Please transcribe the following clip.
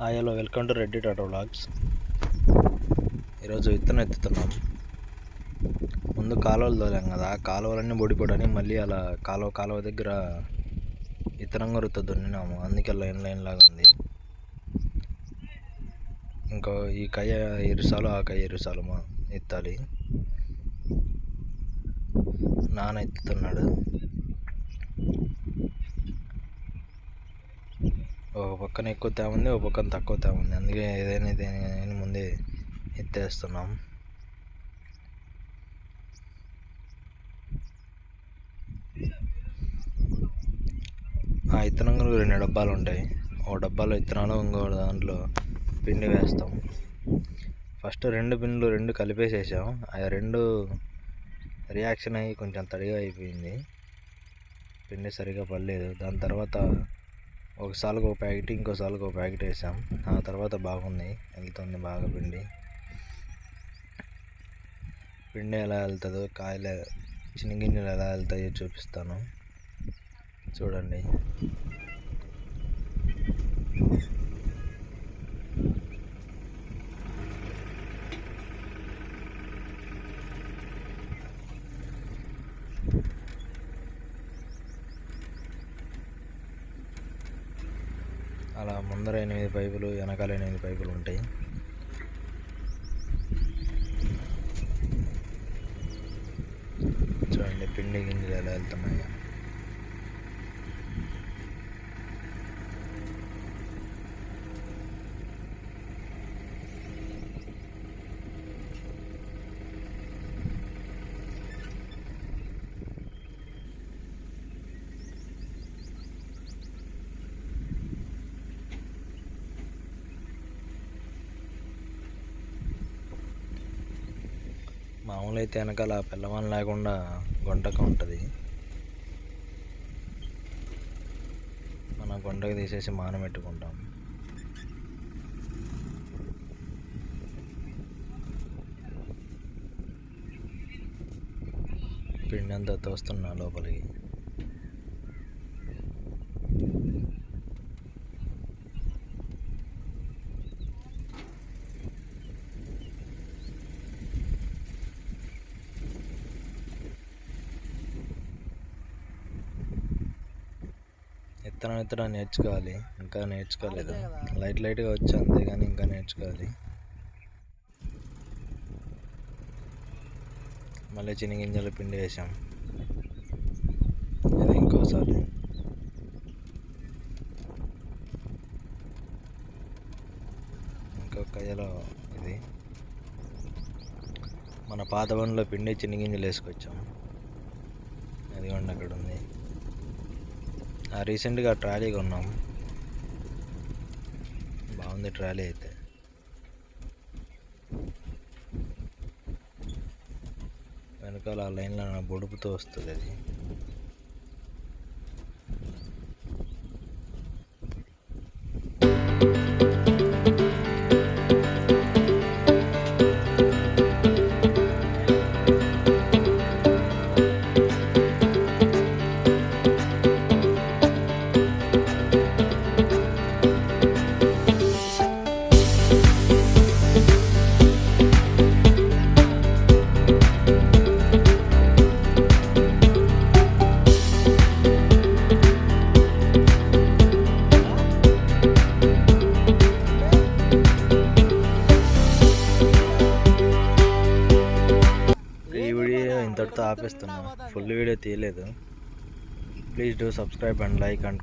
Hi hello welcome to Reddy tattoo vlogs ఈరోజు విత్తనం ఎత్తుతున్నాం ముందు కాలువలు తోలాం కదా ఆ కాలువలన్నీ బొడిపడని మళ్ళీ అలా కాలువ కాలువ దగ్గర విత్తనం కొరుత దున్నినాము. అందుకే లైన్ లైన్ లాగా ఉంది. ఇంకో ఈ కయ్య ఇరుసాలు ఆ కయ్య ఇరుసాలు మా ఎత్తాలి. నాన్న ఎత్తుతున్నాడు. ఒక పక్కన ఎక్కువ తేమ ఉంది ఒక పక్కన తక్కువ తేమ ఉంది. అందుకే ఏదైనా ఏదైనా ముందే ఎత్తేస్తున్నాం. ఆ విత్తనంలో రెండు డబ్బాలు ఉంటాయి. ఒక డబ్బాలో విత్తనాలు ఇంకో దాంట్లో పిండి వేస్తాం. ఫస్ట్ రెండు పిండ్లు రెండు కలిపేసేసాం. ఆ రెండు రియాక్షన్ అయ్యి కొంచెం తడిగా అయిపోయింది. పిండి సరిగా పడలేదు. దాని తర్వాత ఒకసారికి ఒక ప్యాకెట్ ఇంకోసారికి ఒక ప్యాకెట్ వేసాం. ఆ తర్వాత బాగుంది. వెళ్తుంది బాగా పిండి. పిండి ఎలా వెళ్తుందో కాయలు చిన్నగింజలు ఎలా వెళ్తాయో చూపిస్తాను. చూడండి. అలా ముందర ఎనిమిది పైపులు వెనకాల ఎనిమిది పైపులు ఉంటాయి. చూడండి పిండి గింజలు ఎలా వెళ్తున్నాయో. మామూలు అయితే వెనకాల పిల్లవాన్ లేకుండా గుంటక ఉంటుంది. మన గుంటకు తీసేసి మానబెట్టుకుంటాం పిండి అంతా తోస్తున్నా లోపలికి. విత్తనం విత్తనం నేర్చుకోవాలి. ఇంకా నేర్చుకోలేదు. లైట్ లైట్గా వచ్చు అంతేగాని ఇంకా నేర్చుకోవాలి. మళ్ళీ చిన్నగింజలు పిండి వేసాం. ఇది ఇంకోసారి. ఇంకొక కయ్యలో ఇది. మన పాత బండిలో పిండి చిన్నగింజలు వేసుకొచ్చాం. అదిగోండి అక్కడ ఉంది. రీసెంట్గా ట్రాలీ కొన్నాం. బాగుంది ట్రాలీ అయితే. వెనకాల ఆ లైన్లో బొడుపుతో వస్తుంది అది. ఇంతటితో ఆపేస్తున్నా. ఫుల్ వీడియో తీయలేదు. Please do subscribe and like and